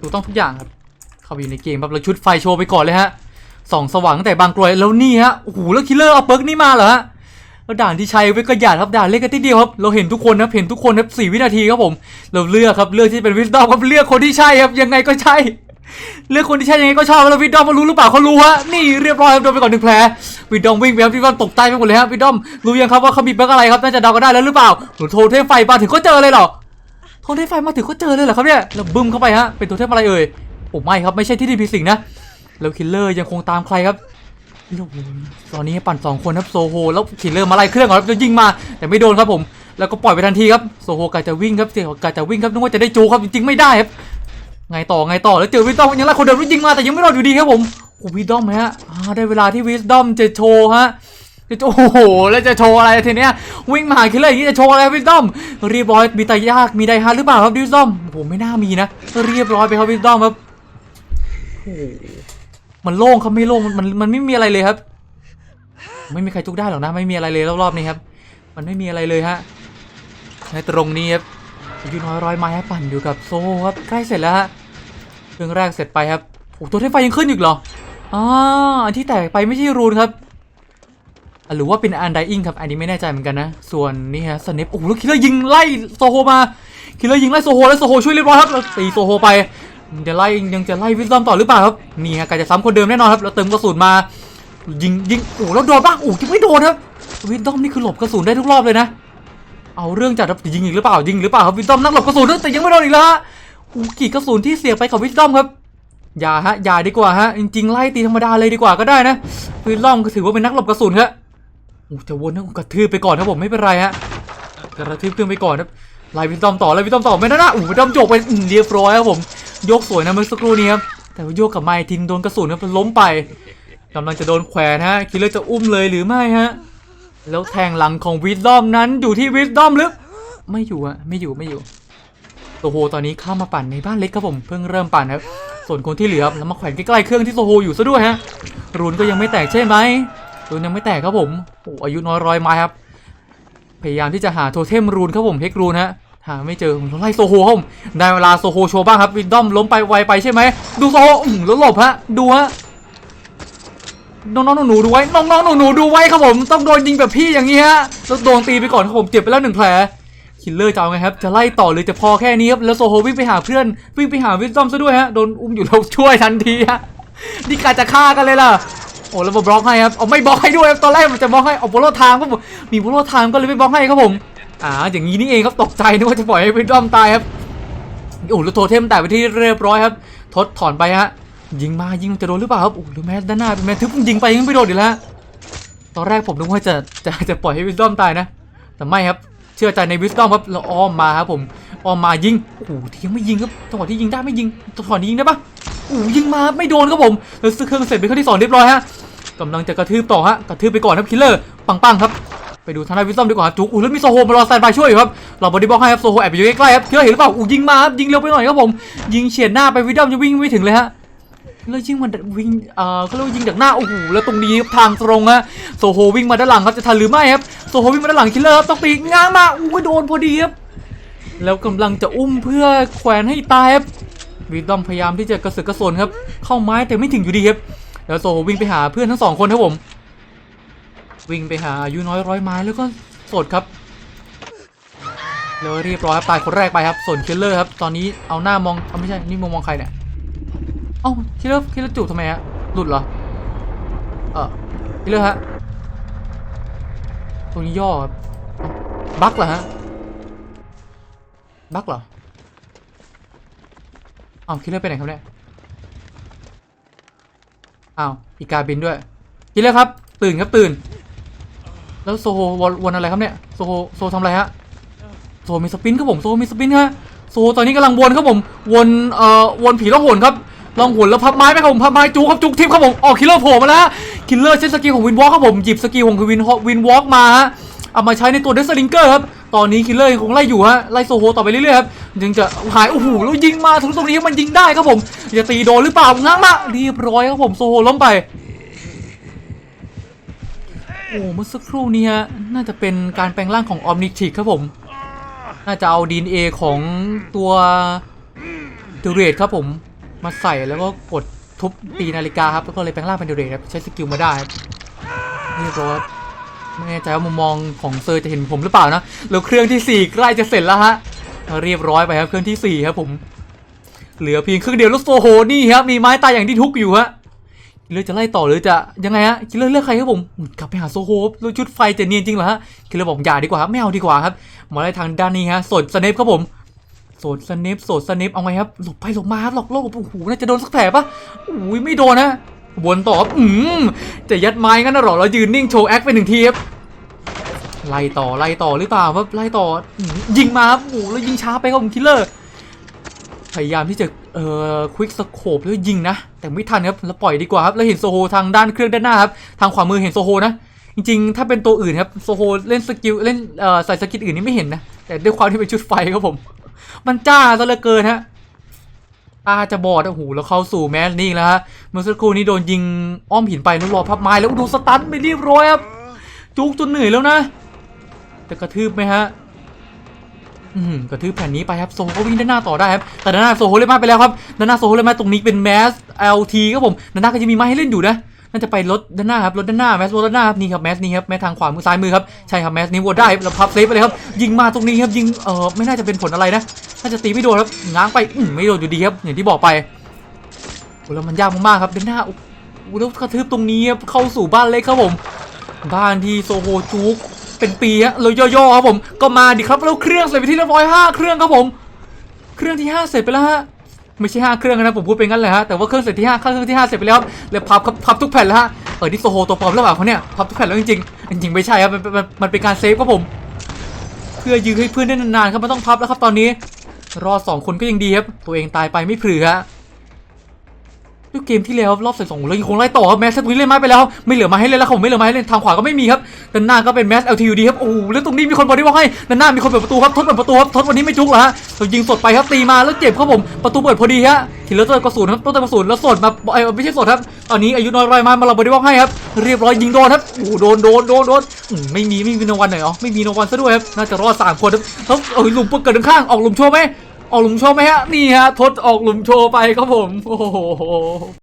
ถูกต้องทุกอย่างครับเข้าไปอยู่ในเกมครับเราชุดไฟโชว์ไปก่อนเลยฮะส่องสว่างตั้งแต่บางกรวยแล้วนี่ฮะโอ้โหแล้วคิลเลอร์เอาเปิร์กนี่มาเหรอฮะแล้วด่านที่ใช้ไว้ก็หยาดครับด่านเล็กกันทีเดียวครับเราเห็นทุกคนครับเห็นทุกคนครับสี่วินาทีครับผม เราเลือกครับเลือกที่เป็นวิสตอมครับเลือกคนที่ใช่ครับยังไงก็ใช่เลือกคนที่ใช่ยังไงก็ชอบแล้ววิดดอมมารู้หรือเปล่าเขารู้ฮะนี่เรียบร้อยครับโดนไปก่อนหนึ่งแผลวิดดอมวิ่งไปครับวิดดอมตกใจไปหมดเลยฮะวิดดอมรู้ยังครับว่าเขามีเบิร์กอะไรครับน่าจะเดากันได้แล้วหรือเปล่าหนูโทรเทพไฟมาถึงก็เจอเลยหรอ โทรเทพไฟมาถึงก็เจอเลยเหรอครับเนี่ยแล้วบึ้มเข้าไปฮะเป็นตัวเทพอะไรเอ่ยโอ้ไม่ครับไม่ใช่ที่ดีพีสิงนะแล้วคิลเลอร์ยังคงตามใครครับตอนนี้ปั่นสองคนครับโซโฮแล้วคิลเลอร์มาไล่เครื่องก่อนครับจะยิงมา แต่ไม่โดนครับผม แล้วก็ปล่อยไปทันทีครับโซโฮกะจะวิ่งครับเสียกะจะวิ่งครับนึกว่าจะได้จูครับจริงๆไม่ได้ครับไงต่อไงต่อแล้วเจอวิสดอมยังไล่คนเดิมยิงมาแต่ยังไม่รอดอยู่ดีครับผมโอ้วิสดอมฮะอ่าได้เวลาที่วิสดอมจะโชว์ฮะ จะโอ้โหแล้วจะโชว์อะไรทีเนี้ยวิ่งมาหาคิลเลอร์อย่างนี้จะโชว์อะไรวิสดอมเรียบร้อยมีตายากมีไดฮาร์หรือเปล่าครับวิสดอมโอ้โหไม่น่ามีนะเรียบร้อยไปครับวิสดอมครับโอ้โหมันโล่งครับไม่โล่งมันมันไม่มีอะไรเลยครับ ไม่มีใครจุกได้หรอกนะไม่มีอะไรเลยรอบๆนี้ครับ มันไม่มีอะไรเลยฮะในตรงนี้ครับอายุน้อยร้อยไม้ปั่นอยู่กับโซครับใกล้เสร็จแล้วฮะเครื่องแรกเสร็จไปครับโอ้ตัวเทพไฟยังขึ้นอยู่เหรออ่าอันที่แตกไปไม่ใช่รูนครับ หรือว่าเป็นอันไดอิงครับ อันนี้ไม่แน่ใจเหมือนกันนะ ส่วนนี่ฮะสเนปโอ้โหแล้วคิลเลอร์ยิงไล่โซโฮมา คิลเลอร์ยิงไล่โซโฮแล้วโซโฮช่วยเรียบร้อยครับตีโซโฮไปยังจะไล่ยังจะไล่วิสซอมต่อหรือเปล่าครับ นี่ฮะกาจะซ้ำคนเดิมแน่นอนครับแล้วเติมกระสุนมา ยิงยิงโอ้โหแล้วโดนบ้างโอ้ยังไม่โดนครับ วิสซอมนี่คือหลบกระสุนได้ทุกรอบเลยนะ เอาเรื่องจัดครับยิงอีกหรือเปล่า ยิงหรือเปล่าครับวิสตอมนักหลบกระสุนแต่ยังไม่โดนอีกแล้วฮะอูกี่กระสุนที่เสียไปกับวิสตอมครับอย่าฮะอย่าดีกว่าฮะ จริงๆไล่ตีธรรมดาเลยดีกว่าก็ได้นะวิสตอมก็ถือว่าเป็นนักหลบกระสุนครับ อ้จะวนนะกระทืบไปก่อนครับผมไม่เป็นไรฮะกระทืบตือนไปก่อนครับไล่วิสตอมต่อไล่วิสตอมต่อไม่ได้นะอู้วิสตอมจกไปเรียบร้อยครับผมยกสวยนะเมื่อสักครู่นี้ครับแต่ว่าโยกกับไมค์ทินโดนกระสุนครับล้มไปกำลังจะโดนแขวนฮะคิดเลอร์จะอุ้มเลยหรือไม่ฮะแล้วแทงหลังของวิสดอมนั้นอยู่ที่วิสดอมหรือไม่อยู่อะไม่อยู่ไม่อยู่โซโฮตอนนี้เข้ามาปั่นในบ้านเล็กครับผมเพิ่งเริ่มปั่นครับส่วนคนที่เหลือแล้วมาแขวนใกล้ๆเครื่องที่โซโฮอยู่ซะด้วยฮะรูนก็ยังไม่แตกใช่ไหม รูนยังไม่แตกครับผมโอ้อายุน้อยร้อยไม้ครับ พยายามที่จะหาโทเทมรูนครับผมเฮกรูนฮะหาไม่เจอผมต้องไล่โซโฮครับผมได้เวลาโซโฮโชว์บ้างครับวิสดอมล้มไปไวไปใช่ไหมดูโซโฮอื้อแล้วหลบฮะดูฮะน้องๆหนูๆดูไว้น้องๆหนูๆดูไว้ครับผมต้องโดนยิงแบบพี่อย่างนี้ฮะแล้วโดนตีไปก่อนครับผมเจ็บไปแล้วหนึ่งแผลคิลเลอร์จะเอาไงครับ จะไล่ต่อหรือจะพอแค่นี้ครับ แล้วโซโฮวิ่งไปหาเพื่อน วิ่งไปหาวิสตอมซะด้วยฮะ โดนอุ้มอยู่แล้วช่วยทันทีฮะ นี่กาจะฆ่ากันเลยล่ะ โอ้แล้วมบล็อกให้ครับเอาไม่บล็อกให้ด้วยครับตอนแรกมันจะบล็อกให้เอาโบโลไทม์ครับผมมีโบโลไทม์ก็เลยไม่บล็อกให้ครับผมอ่าอย่างนี้นี่เองครับตกใจนึกว่าจะปล่อยให้วิสตอมตายครับโอ้แล้วโทเทมแตกไปที่เรียบร้อยครับ ทดถอนไปฮะยิงมายิงจะโดนหรือเปล่าครับโอ้หรือแม้ด้านหน้าเป็นแมทึบยิงไปยังไม่โดนอีกแล้วตอนแรกผมนึกว่าจะจะจะปล่อยให้วิสตอมตายนะ แต่ไม่ครับเชื่อใจในวิสตอมครับเราอ้อมมาครับผมอ้อมมายิงโอ้โหที่ยังไม่ยิงครับจังหวะที่ยิงได้ไม่ยิงจังหวะนี้ยิงได้ปะโอ้ยิงมาไม่โดนครับผมแล้วซื้อเครื่องเสร็จเป็นเครื่อที่สองเรียบร้อยฮะ กำลังจะกระทืบต่อฮะกระทืบไปก่อนครับคิลเลอร์ปังๆครับไปดูทางด้านวิสตอมดีกว่าจุกอู้แล้วมีโซโฮมารอสแตนบายช่วยอยู่ครับเราบอดี้บล็อกให้ครับโซโฮแอบอยู่ใกล้ๆครับเชื่อเห็นหรือเปล่าอู้ยิงมาครับยิงเร็วไปหน่อยครับผม ยิงเฉียดหน้าไปวิสตอมจะวิ่งไม่ถึงเลยฮะแล้วยิงมันวิ่งเอ่อเขาเรียกว่ายิงจากหน้าโอ้โหแล้วตรงนี้ทางตรงฮะโซโฮวิ่งมาด้านหลังครับจะทันหรือไม่ครับโซโฮวิ่งมาด้านหลังคิลเลอร์ครับต้องตีง้างมาอู้ยโดนพอดีครับแล้วกำลังจะอุ้มเพื่อแขวนให้ตายครับวิดดอมพยายามที่จะกระสือกกระสนครับเข้าไม้แต่ไม่ถึงอยู่ดีครับ แล้วโซวิ่งไปหาเพื่อนทั้งสองคนครับผม วิ่งไปหาอายุน้อยร้อยไม้แล้วก็สดครับแล้วเรียบร้อยครับตายคนแรกไปครับส่วนคิลเลอร์ครับตอนนี้เอาหน้ามองเอาไม่ใช่นี่มองมองใครเนี่ยเอ้าคิลเลอร์คิลเลอร์จูบทำไมฮะหลุดเหรอเออคิลเลอร์ฮะตัวนี้ย่อครับบั๊กเหรอฮะบั๊กเหรออ้าวคิลเลอร์ไปไหนครับเนี่ย อ้าวอีกาบินด้วยคิลเลอร์ครับ ตื่นครับตื่น แล้วโซโฮวนอะไรครับเนี่ยโซโฮโซทำอะไรฮะโซมีสปินครับผมโซมีสปินฮะโซตอนนี้กำลังวนครับผมวนเอ่อวนผีล่องหนครับลองหนแล้วพับไม้ไปครับผมพับไม้จูครับจุกทิพย์ครับผมออกคิลเลอร์โผล่มาแล้วคิลเลอร์ใช้สกิลของวินวอล์กครับผมหยิบสกิลของวินวินวอล์กมาฮะเอามาใช้ในตัวเดสลิงเกอร์ครับ ตอนนี้คิลเลอร์ยังคงไล่อยู่ฮะไล่โซโฮต่อไปเรื่อยๆครับยังจะหายโอ้โหแล้วยิงมาถึงตรงนี้มันยิงได้ครับผมจะตีโดนหรือเปล่าง้างมาเรียบร้อยครับผมโซโฮล้มไปโอ้เมื่อสักครู่นี้ฮะน่าจะเป็นการแปลงร่างของออมนิทิกครับผม น่าจะเอาดีเอของตัวเดเรทครับผมมาใส่แล้วก็กดทุบตีนาฬิกาครับแล้วก็เลยแปลงร่างเป็นเดเรทครับใช้สกิลมาได้เรียบร้อย ไม่แน่ใจว่ามุมมองของเซอร์จะเห็นผมหรือเปล่านะแล้วเครื่องที่สี่ใกล้จะเสร็จแล้วฮะเรียบร้อยไปครับเครื่องที่สี่ครับผม เหลือเพียงเครื่องเดียวแล้วโซโหนี่ครับมีไม้ตายอย่างที่ทุกอยู่ฮะคิลเลอร์จะไล่ต่อหรือจะยังไงฮะคิลเลอร์เลือกใครครับผมกลับไปหาโซโหแล้วชุดไฟจะเนียนจริงเหรอฮะคิลเลอร์บอกอย่าดีกว่าครับไม่เอาดีกว่าครับมาไล่ทางด้านนี้ฮะสดสเนปครับผมโสดสเนปโสดสเนปเอาไงครับหลบไปหลบมาครับหลอกโลกโอ้โหน่าจะโดนสักแผลปะอุ้ยไม่โดนนะ วนต่อบอืมจะยัดไม้งั้นนะหรอเรายืนนิ่งโชว์แอคไปหนึ่งทีครับไล่ต่อไล่ต่อหรือเปล่าครับไล่ต่อยิงมาครับโอ้แล้วยิงช้าไปครับผมคิลเลอร์พยายามที่จะเอ่อควิกสโคปแล้วยิงนะ แต่ไม่ทันครับแล้วปล่อยดีกว่าครับแล้วเห็นโซโฮทางด้านเครื่องด้านหน้าครับทางขวามือเห็นโซโฮนะจริงๆ ถ้าเป็นตัวอื่นครับโซโฮเล่นสกิลเล่นเอ่อใส่สกิลอื่นนี่ไม่เห็นนะแต่ด้วยความที่เป็นชุดไฟครับผม มันจ้าซะเหลือเกินฮะ ตาจะบอดโอ้โหแล้วเข้าสู่แมสนี่แล้วฮะเมื่อสักครู่นี้โดนยิงอ้อมหินไปแล้วรอพับไม้แล้วดูสตันไปเรียบร้อยครับจุกจนเหนื่อยแล้วนะจะกระทืบไหมฮะอืมกระทืบแผ่นนี้ไปครับโซก็วิ่งด้านหน้าต่อได้ครับแต่ด้านหน้าโซโฮเลยมาไปแล้วครับด้านหน้าโซโฮเลยมาตรงนี้เป็นแมส LT ครับผมด้านหน้าก็จะมีไม้ให้เล่นอยู่นะน่าจะไปรถด้านหน้าครับรถด้านหน้าแมสรถด้านหน้าครับนี่ครับแมสนี่ครับแมสทางขวามือซ้ายมือครับใช่ครับแมสนี้วัวได้แล้วพับเซฟไปเลยครับยิงมาตรงนี้ครับยิงเออไม่น่าจะเป็นผลอะไรนะ น่าจะตีไม่โดนครับง้างไปอืมไม่โดนอยู่ดีครับอย่างที่บอกไปโอ้แล้วมันยากมากๆครับเด้านหน้าโอ้แล้วกระทืบตรงนี้เข้าสู่บ้านเล็กครับผม บ้านที่โซโฮจุกเป็นปีฮะเลยย่อๆครับผมก็มาดิครับแล้วเครื่องเสร็จไปที่เรียบร้อยห้าเครื่องครับผม เครื่องที่ห้าเสร็จไปแล้วฮะไม่ใช่ห้าเครื่องนะผมพูดเป็นงั้นเลยฮะแต่ว่าเครื่องเสร็จที่ห้าเครื่องที่ห้าเสร็จไปแล้วครับเลยพับครับพับทุกแผ่นแล้วฮะเออที่โซโฮตัวปลอมหรือเปล่าเขาเนี่ยพับทุกแผ่นแล้วจริงๆจริงๆไม่ใช่ครับมันมันมันเป็นการเซฟครับผม เพื่อยื้อให้เพื่อนได้นานๆครับไม่ต้องพับแล้วครับตอนนี้ รอดสองคนก็ยังดีครับ ตัวเองตายไปไม่เผือฮะด้วยเกมที่แล้วรอบใส่สองเรายังคงไล่ต่อครับแมสตรงนี้เล่นม้ไปแล้วไม่เหลือมาให้เล่นแล้วผมไม่เหลือมาให้เล่นทางขวาก็ไม่มีครับด้านหน้าก็เป็นแมส LTUD ครับโอ้โหแล้วตรงนี้มีคนบอดี้วอลให้ด้านหน้ามีคนเปิดประตูครับทดเปิดประตูครับทดวันนี้ไม่จุกเหรอฮะเรายิงสดไปครับตีมาแล้วเจ็บครับผมประตูเปิดพอดีฮะทีละตัวกระสุนครับตัวกระสุนแล้วสดมาเอ้ไม่ใช่สดครับตอนนี้อายุน้อยรอยมามาเราบอดี้วอลให้ครับเรียบร้อยยิงโดนครับโอ้โดนโดนโดนโดนไม่มีไม่มีนวันไหนอ๋อไม่มีนวันซะด้วยครับน่าจะรอดสามคนครับแล้วเอ้ยหลุมเกิดข้างออกหลุมโชว์ไหม ออกหลุมโชว์ไหมฮะ นี่ฮะทดออกหลุมโชว์ไปครับผม โอ้โห